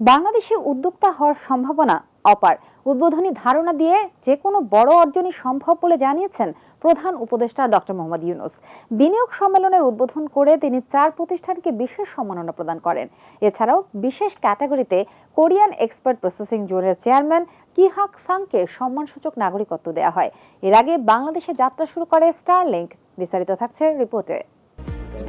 বাংলাদেশে উদ্যোক্তা হওয়ার সম্ভাবনা অপার। উদ্বোধনী ধারণা দিয়ে যে কোনো বড় অর্জনই সম্ভব বলে জানিয়েছেন প্রধান উপদেষ্টা ডক্টর মোহাম্মদ ইউনুস। বিনিয়োগ সম্মেলনের উদ্বোধন করে তিনি চার প্রতিষ্ঠানকে বিশেষ সম্মাননা প্রদান করেন। এছাড়াও বিশেষ ক্যাটাগরিতে কোরিয়ান এক্সপার্ট প্রসেসিং জোনের চেয়ারম্যান কিহাক সাংকে সম্মানসূচক নাগরিকত্ব দেওয়া হয়। এর আগে বাংলাদেশে যাত্রা শুরু করে স্টার স্টারলিংক। বিস্তারিত থাকছে রিপোর্টে।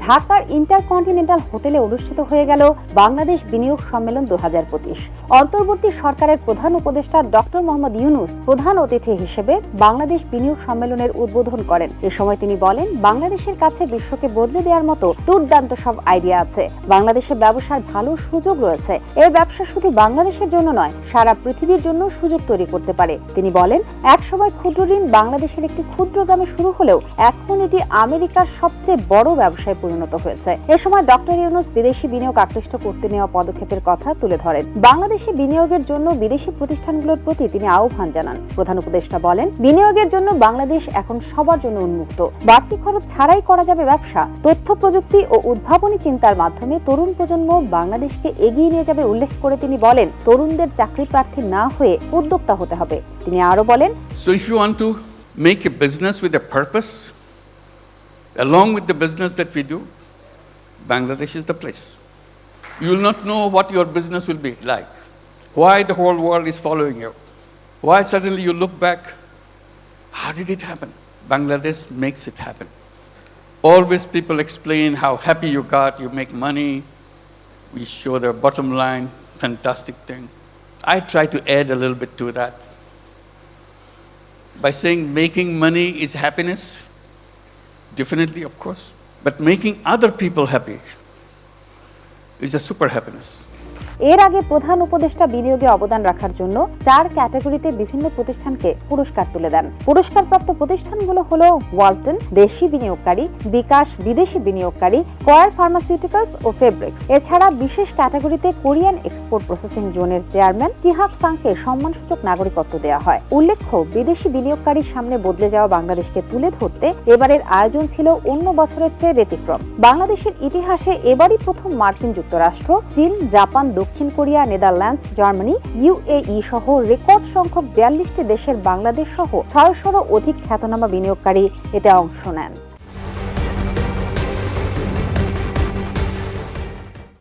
ঢাকার ইন্টারকন্টিনেন্টাল হোটেলে অনুষ্ঠিত হয়ে গেল বাংলাদেশ বিনিয়োগ সম্মেলন দু হাজার পঁচিশ। অন্তর্বর্তী সরকারের প্রধান উপদেষ্টা ডক্টর মোহাম্মদ ইউনুস প্রধান অতিথি হিসেবে বাংলাদেশ বিনিয়োগ সম্মেলনের উদ্বোধন করেন। এ সময় তিনি বলেন, বাংলাদেশের কাছে বিশ্বকে বদলে দেওয়ার মতো দুর্দান্ত সব আইডিয়া আছে। বাংলাদেশে ব্যবসার ভালো সুযোগ রয়েছে। এই ব্যবসা শুধু বাংলাদেশের জন্য নয়, সারা পৃথিবীর জন্য সুযোগ তৈরি করতে পারে। তিনি বলেন, একসময় ক্ষুদ্র ঋণ বাংলাদেশের একটি ক্ষুদ্র গ্রামে শুরু হলেও এখন এটি আমেরিকার সবচেয়ে বড় ব্যবসায় পরিণত হয়েছে। এ সময় ডক্টর ইউনুস বিদেশি বিনিয়োগ আকৃষ্ট করতে নেওয়া পদক্ষেপের কথা তুলে ধরেন। বাংলাদেশে বিনিয়োগের জন্য বিদেশি প্রতিষ্ঠানগুলোর প্রতি তিনি আহ্বান জানান। প্রধান উপদেষ্টা বলেন বিনিয়োগের জন্য বাংলাদেশ এখন সবার জন্য উন্মুক্ত। বাড়তি খরচ ছাড়াই করা যাবে ব্যবসা। তথ্য প্রযুক্তি ও উদ্ভাবনী চিন্তার মাধ্যমে তরুণ প্রজন্ম বাংলাদেশকে এগিয়ে নিয়ে যাবে উল্লেখ করে তিনি বলেন তরুণদের চাকরি প্রার্থী না হয়ে উদ্যোক্তা হতে হবে। তিনি আরও বলেন So if you want to make a business with a purpose, along with the business that we do, Bangladesh is the place. You will not know what your business will be like, why the whole world is following you, why suddenly you look back, how did it happen? Bangladesh makes it happen. Always people explain how happy you got, you make money, we show the bottom line, fantastic thing. I try to add a little bit to that by saying making money is happiness? Definitely, of course. But making other people happy is a super happiness. এর আগে প্রধান উপদেষ্টা বিনিয়োগে অবদান রাখার জন্য চার ক্যাটাগরিতে বিভিন্ন প্রতিষ্ঠানকে পুরস্কার তুলে দেন। পুরস্কারপ্রাপ্ত প্রতিষ্ঠানগুলো হলো ওয়ালটন, দেশি বিনিয়োগকারী, বিকাশ, বিদেশি বিনিয়োগকারী, স্কয়ার ফার্মাসিউটিক্যালস ও ফেব্রিক্স। এছাড়া বিশেষ ক্যাটাগরিতে কোরিয়ান এক্সপোর্ট প্রসেসিং জোনের চেয়ারম্যান কিহাক সাংকে সম্মানসূচক নাগরিকত্ব দেওয়া হয়। উল্লেখ্য, বিদেশি বিনিয়োগকারীর সামনে বদলে যাওয়া বাংলাদেশকে তুলে ধরতে এবারের আয়োজন ছিল অন্য বছরের চেয়ে ব্যতিক্রম। বাংলাদেশের ইতিহাসে এবারই প্রথম মার্কিন যুক্তরাষ্ট্র, চীন, জাপান দক্ষিণ কোরিয়া, নেদারল্যান্ডস, জার্মানি ইউএই সহ রেকর্ড সংখ্যক বিয়াল্লিশটি দেশের বাংলাদেশ সহ ছয়শোরও অধিক খ্যাতনামা বিনিয়োগকারী এতে অংশ নেন।